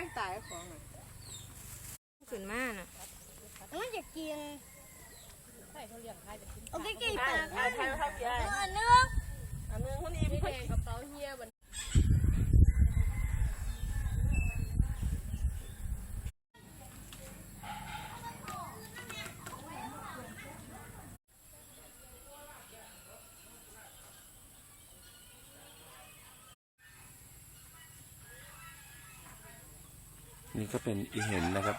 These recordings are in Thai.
ายของอะขึ้นมาน่ะแล้วมันจะกินใช่เขาเลี้ยงใครจะกินเอาใกล้ๆใช่ปากใช่ใช่เขาใหญ่เออเนื้อ อันนึงคนนี้ พี่ คน แดงกระเป๋าเฮียบัน นี่ก็เป็นอีเห็นนะครับ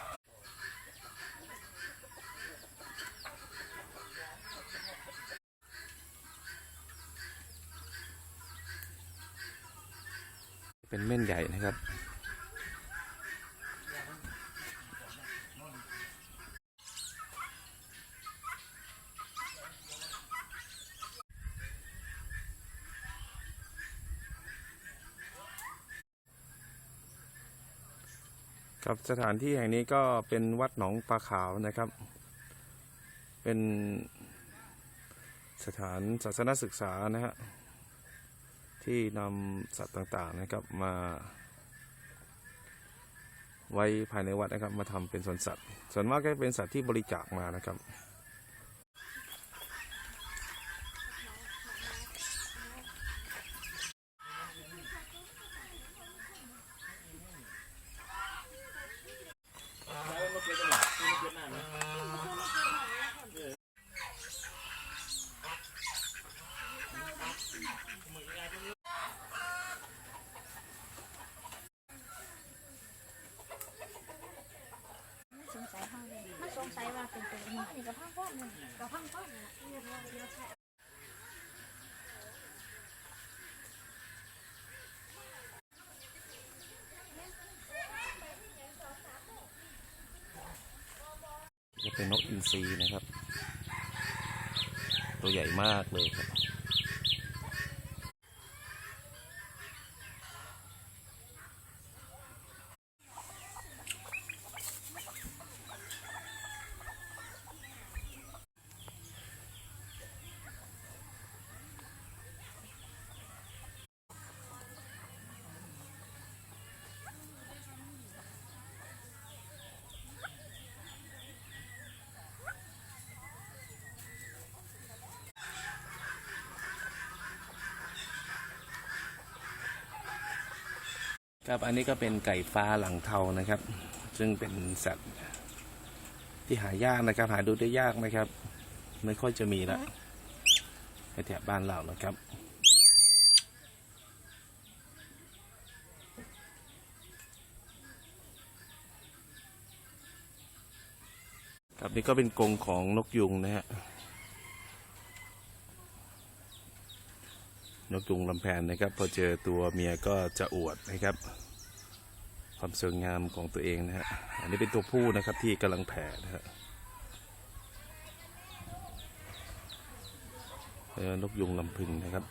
เป็นเม่นใหญ่นะครับ ครับสถานที่แห่งนี้ก็เป็นวัดหนองปลาขาวนะครับ เป็นสถานศาสนศึกษานะฮะที่นำสัตว์ต่างๆนะครับมาไว้ภายในวัดนะครับมาทำเป็นสวนสัตว์ ส่วนมากก็เป็นสัตว์ที่บริจาคมานะครับ เลยมันสงสัยว่าเป็นตัวนี้นี่กระพังก้อนนึงกระพังก้อเนี่ยจะเป็นนกอินทรีนะครับ ตัวใหญ่มากเลยครับ ครับอันนี้ก็เป็นไก่ฟ้าหลังเทานะครับ ซึ่งเป็นสัตว์ที่หายากนะครับ หาดูได้ยากนะครับ ไม่ค่อยจะมีละในแถบบ้านเรานะครับครับนี่ก็เป็นกรงของนกยุงนะฮะ นกยุงลำแพนนะครับ พอเจอตัวเมียก็จะอวดนะครับ ความสวยงามของตัวเองนะฮะอันนี้เป็นตัวผู้นะครับที่กำลังแผ่นะฮะนกยุงลำพึงนะครับ